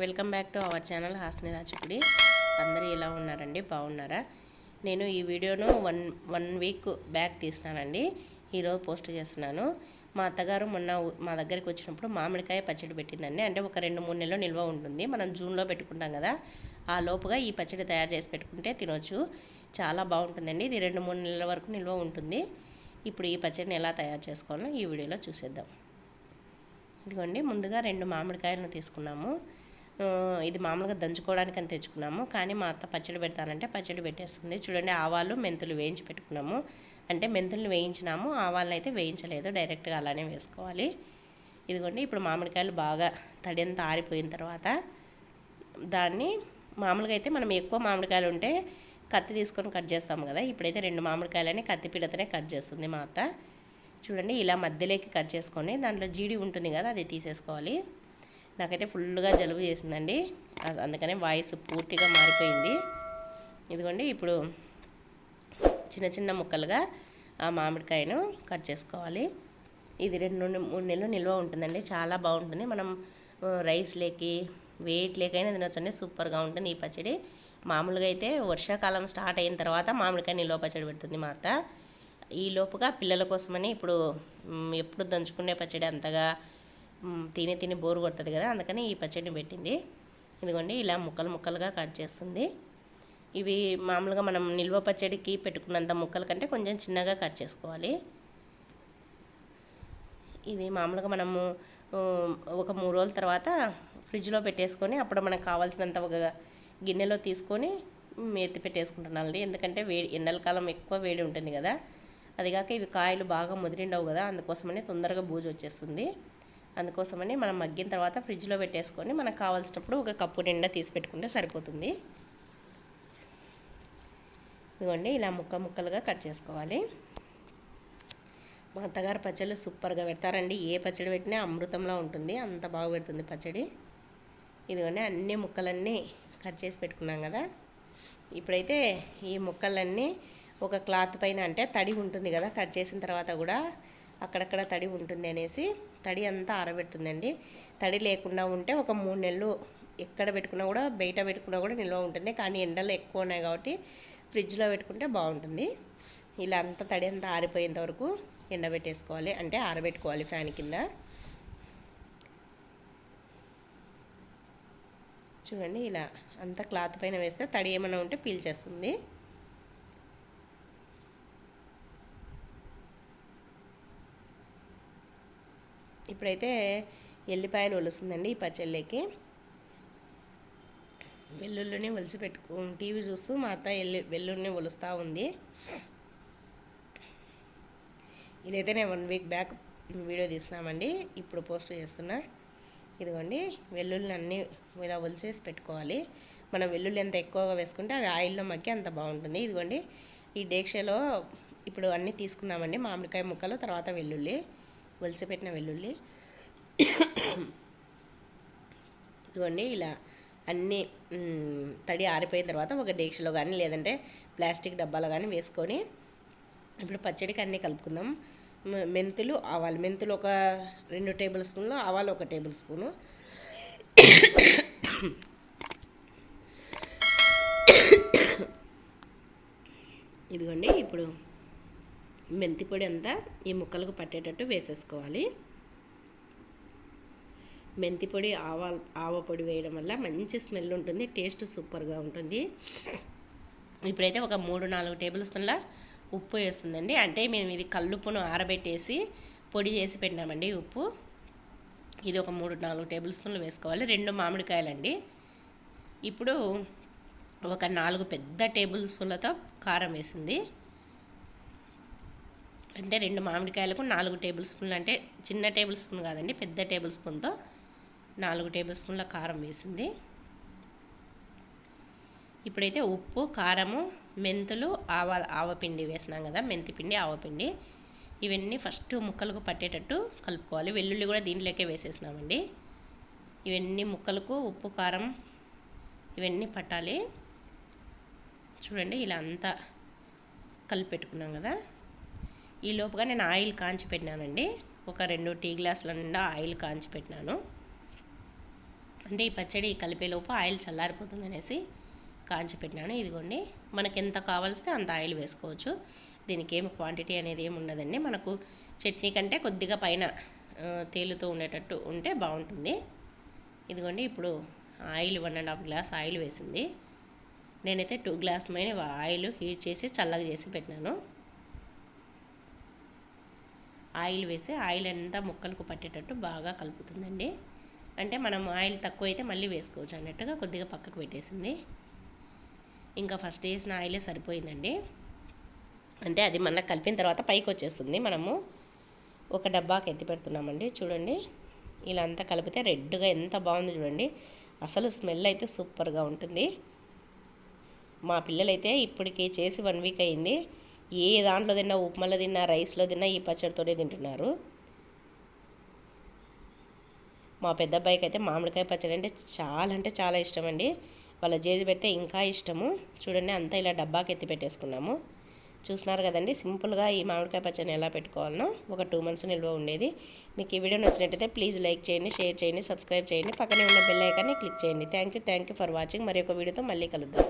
Welcome back to our channel Hasni రాచుకుడి అందరూ ఎలా ఉన్నారండి? బాగున్నారా? నేను ఈ వీడియోను వన్ వన్ వీక్ బ్యాక్ తీసినానండి. ఈరోజు పోస్ట్ చేస్తున్నాను. మా అత్తగారు మొన్న మా దగ్గరికి వచ్చినప్పుడు మామిడికాయ పచ్చడి పెట్టిందండి. అంటే ఒక రెండు మూడు నెలలు నిల్వ ఉంటుంది. మనం జూన్లో పెట్టుకుంటాం కదా. ఆ లోపుగా ఈ పచ్చడి తయారు చేసి పెట్టుకుంటే తినొచ్చు. చాలా బాగుంటుందండి. ఇది రెండు మూడు నెలల వరకు నిల్వ ఉంటుంది. ఇప్పుడు ఈ పచ్చడిని ఎలా తయారు చేసుకోవాలో ఈ వీడియోలో చూసేద్దాం. ఇదిగోండి ముందుగా రెండు మామిడికాయలను తీసుకున్నాము. ఇది మామూలుగా దంచుకోవడానికి అని తెచ్చుకున్నాము. కానీ మా అత్త పచ్చడి పెడతానంటే పచ్చడి పెట్టేస్తుంది. చూడండి ఆవాలు మెంతులు వేయించి పెట్టుకున్నాము. అంటే మెంతులు వేయించినాము. ఆవాలను అయితే వేయించలేదు. డైరెక్ట్గా అలానే వేసుకోవాలి. ఇదిగోండి ఇప్పుడు మామిడికాయలు బాగా తడి ఆరిపోయిన తర్వాత దాన్ని మామూలుగా అయితే మనం ఎక్కువ మామిడికాయలు ఉంటే కత్తి తీసుకొని కట్ చేస్తాము కదా. ఇప్పుడైతే రెండు మామిడికాయలని కత్తి పీడతనే కట్ చేస్తుంది మా అత్త. చూడండి ఇలా మధ్యలోకి కట్ చేసుకొని దాంట్లో జీడి ఉంటుంది కదా అది తీసేసుకోవాలి. నాకైతే ఫుల్గా జలుబు చేసిందండి. అందుకనే వాయిస్ పూర్తిగా మారిపోయింది. ఇదిగోండి ఇప్పుడు చిన్న చిన్న ముక్కలుగా ఆ మామిడికాయను కట్ చేసుకోవాలి. ఇది రెండు నుండి మూడు నెలలు నిల్వ ఉంటుందండి. చాలా బాగుంటుంది. మనం రైస్ లేకి వెయిట్ లేకైనా తినొచ్చండి. సూపర్గా ఉంటుంది ఈ పచ్చడి. మామూలుగా అయితే వర్షాకాలం స్టార్ట్ అయిన తర్వాత మామిడికాయ నిల్వ పచ్చడి పెడుతుంది మా అత్త. ఈ లోపుగా పిల్లల కోసమని ఇప్పుడు ఎప్పుడు దంచుకునే పచ్చడి అంతగా తిని తిని బోరు కొడుతుంది కదా అందుకని ఈ పచ్చడిని పెట్టింది. ఇదిగోండి ఇలా ముక్కలు ముక్కలుగా కట్ చేస్తుంది. ఇవి మామూలుగా మనం నిల్వ పచ్చడికి పెట్టుకున్నంత ముక్కల కంటే కొంచెం చిన్నగా కట్ చేసుకోవాలి. ఇది మామూలుగా మనము ఒక మూడు రోజుల తర్వాత ఫ్రిడ్జ్లో పెట్టేసుకొని అప్పుడు మనకు కావాల్సినంత ఒక గిన్నెలో తీసుకొని మేతి ఎత్తి పెట్టేసుకుంటున్నానండి. ఎందుకంటే వేడి ఎండలకాలం ఎక్కువ వేడి ఉంటుంది కదా అదిగాక ఇవి కాయలు బాగా ముదిరిండవు కదా అందుకోసమని తొందరగా బూజు వచ్చేస్తుంది. అందుకోసమని మనం మగ్గిన తర్వాత ఫ్రిడ్జ్లో పెట్టేసుకొని మనకు కావాల్సినప్పుడు ఒక కప్పు నిండా తీసి పెట్టుకుంటే సరిపోతుంది. ఇదిగోండి ఇలా ముక్క ముక్కలుగా కట్ చేసుకోవాలి. మా అత్తగారు పచ్చళ్ళు సూపర్గా పెడతారండి. ఏ పచ్చడి పెట్టినా అమృతంలా ఉంటుంది. అంత బాగా పెడుతుంది పచ్చడి. ఇదిగోండి అన్ని ముక్కలన్నీ కట్ చేసి పెట్టుకున్నాం కదా. ఇప్పుడైతే ఈ ముక్కలన్నీ ఒక క్లాత్ పైన అంటే తడి ఉంటుంది కదా కట్ చేసిన తర్వాత కూడా అక్కడక్కడ తడి ఉంటుంది అనేసి తడి అంతా ఆరబెడుతుందండి. తడి లేకుండా ఉంటే ఒక మూడు నెలలు ఎక్కడ పెట్టుకున్నా కూడా బయట పెట్టుకున్నా కూడా నిల్వ ఉంటుంది. కానీ ఎండలు ఎక్కువ ఉన్నాయి కాబట్టి ఫ్రిడ్జ్లో పెట్టుకుంటే బాగుంటుంది. ఇలా అంతా తడి అంతా ఆరిపోయేంత వరకు ఎండబెట్టేసుకోవాలి. అంటే ఆరబెట్టుకోవాలి ఫ్యాన్ కింద. చూడండి ఇలా అంతా క్లాత్ పైన వేస్తే తడి ఏమైనా ఉంటే పీల్చేస్తుంది ఇప్పుడైతే ఎల్లిపాయలు ఒలుస్తుందండి ఈ పచ్చళ్ళకి. వెల్లుల్లిని ఒలిసి పెట్టుకు టీవీ చూస్తూ మా అత్త ఎల్లి వెల్లుల్లిని ఒలుస్తూ ఉంది. ఇదైతే నేను వన్ వీక్ బ్యాక్ వీడియో తీసినామండి. ఇప్పుడు పోస్ట్ చేస్తున్నా. ఇదిగోండి వెల్లుల్లిని అన్నీ ఇలా ఒలిసేసి పెట్టుకోవాలి. మనం వెల్లుల్లి ఎంత ఎక్కువగా వేసుకుంటే అవి ఆయిల్లో మగ్గి అంత బాగుంటుంది. ఇదిగోండి ఈ డేక్షలో ఇప్పుడు అన్నీ తీసుకున్నామండి మామిడికాయ ముక్కలు తర్వాత వెల్లుల్లి. ఒలిసి పెట్టిన వెల్లుల్లి. ఇదిగోండి ఇలా అన్నీ తడి ఆరిపోయిన తర్వాత ఒక డేక్షలో కానీ లేదంటే ప్లాస్టిక్ డబ్బాలో కానీ వేసుకొని ఇప్పుడు పచ్చడికి అన్నీ కలుపుకుందాం. మెంతులు ఆవాలు. మెంతులు ఒక రెండు టేబుల్ స్పూన్లు ఆవాలు ఒక టేబుల్ స్పూను. ఇదిగోండి ఇప్పుడు మెంతి పొడి అంతా ఈ ముక్కలకు పట్టేటట్టు వేసేసుకోవాలి. మెంతి పొడి ఆవ ఆవ పొడి వేయడం వల్ల మంచి స్మెల్ ఉంటుంది టేస్ట్ సూపర్గా ఉంటుంది. ఇప్పుడైతే ఒక మూడు నాలుగు టేబుల్ స్పూన్ల ఉప్పు వేస్తుందండి. అంటే మేము ఇది కల్లుప్పును ఆరబెట్టేసి పొడి చేసి పెట్టినామండి ఉప్పు. ఇది ఒక మూడు నాలుగు టేబుల్ స్పూన్లు వేసుకోవాలి. రెండు మామిడికాయలండి. ఇప్పుడు ఒక నాలుగు పెద్ద టేబుల్ స్పూన్లతో కారం వేసింది. అంటే రెండు మామిడికాయలకు నాలుగు టేబుల్ స్పూన్లు అంటే చిన్న టేబుల్ స్పూన్ కాదండి పెద్ద టేబుల్ స్పూన్తో నాలుగు టేబుల్ స్పూన్ల కారం వేసింది. ఇప్పుడైతే ఉప్పు కారము మెంతులు ఆవ ఆవపిండి వేసినాం కదా మెంతిపిండి ఆవపిండి. ఇవన్నీ ఫస్ట్ ముక్కలకు పట్టేటట్టు కలుపుకోవాలి. వెల్లుల్లి కూడా దీంట్లోకే వేసేసినామండి. ఇవన్నీ ముక్కలకు ఉప్పు కారం ఇవన్నీ పట్టాలి. చూడండి ఇలా అంతా కలిపెట్టుకున్నాం కదా. ఈ లోపుగా నేను ఆయిల్ కాంచి పెట్టినానండి. ఒక రెండు టీ గ్లాసుల నిండా ఆయిల్ కాంచి పెట్టినాను. అంటే ఈ పచ్చడి కలిపేలోపు ఆయిల్ చల్లారిపోతుంది అనేసి కాంచి పెట్టినాను. ఇదిగోండి మనకి ఎంత కావాల్స్తే అంత ఆయిల్ వేసుకోవచ్చు. దీనికి ఏమి క్వాంటిటీ అనేది ఏమి ఉండదండి. మనకు చట్నీ కంటే కొద్దిగా పైన తేలుతో తేలుతూ ఉండేటట్టు ఉంటే బాగుంటుంది. ఇదిగోండి ఇప్పుడు oil one and half glass oil వేసింది. నేనైతే టూ గ్లాస్ మైన ఆయిల్ హీట్ చేసి చల్లగా చేసి పెట్టినాను. ఆయిల్ వేసి ఆయిల్ అంతా ముక్కలకు పట్టేటట్టు బాగా కలుపుతుందండి. అంటే మనం ఆయిల్ తక్కువ అయితే మళ్ళీ వేసుకోవచ్చు అన్నట్టుగా కొద్దిగా పక్కకు పెట్టేసింది. ఇంకా ఫస్ట్ వేసిన ఆయిలే సరిపోయిందండి. అంటే అది మన కలిపిన తర్వాత పైకి వచ్చేస్తుంది. మనము ఒక డబ్బాకి ఎత్తి పెడుతున్నామండి. చూడండి ఇలా అంతా కలిపితే రెడ్గా ఎంత బాగుంది చూడండి. అసలు స్మెల్ అయితే సూపర్గా ఉంటుంది. మా పిల్లలైతే ఇప్పటికి చేసి వన్ వీక్ అయింది. ఏ దాంట్లో తిన్నా ఉప్మాలో తిన్నా రైస్లో తిన్నా ఈ పచ్చడితోనే తింటున్నారు. మా పెద్ద అబ్బాయికి అయితే మామిడికాయ పచ్చడి అంటే చాలా అంటే చాలా ఇష్టం అండి వాళ్ళ చేసి పెడితే ఇంకా ఇష్టము. చూడండి అంతా ఇలా డబ్బాకి ఎత్తి పెట్టేసుకున్నాము. చూస్తున్నారు కదండి సింపుల్గా ఈ మామిడికాయ పచ్చడిని ఎలా పెట్టుకోవాలనో ఒక టూ మంత్స్ నిల్వ ఉండేది. మీకు ఈ వీడియో నచ్చినట్టయితే ప్లీజ్ లైక్ చేయండి షేర్ చేయండి సబ్స్క్రైబ్ చేయండి. పక్కనే ఉన్న బెల్ ఐకాన్ని క్లిక్ చేయండి. Thank you thank you for watching. మరి ఒక వీడియోతో మళ్ళీ కలుద్దాం.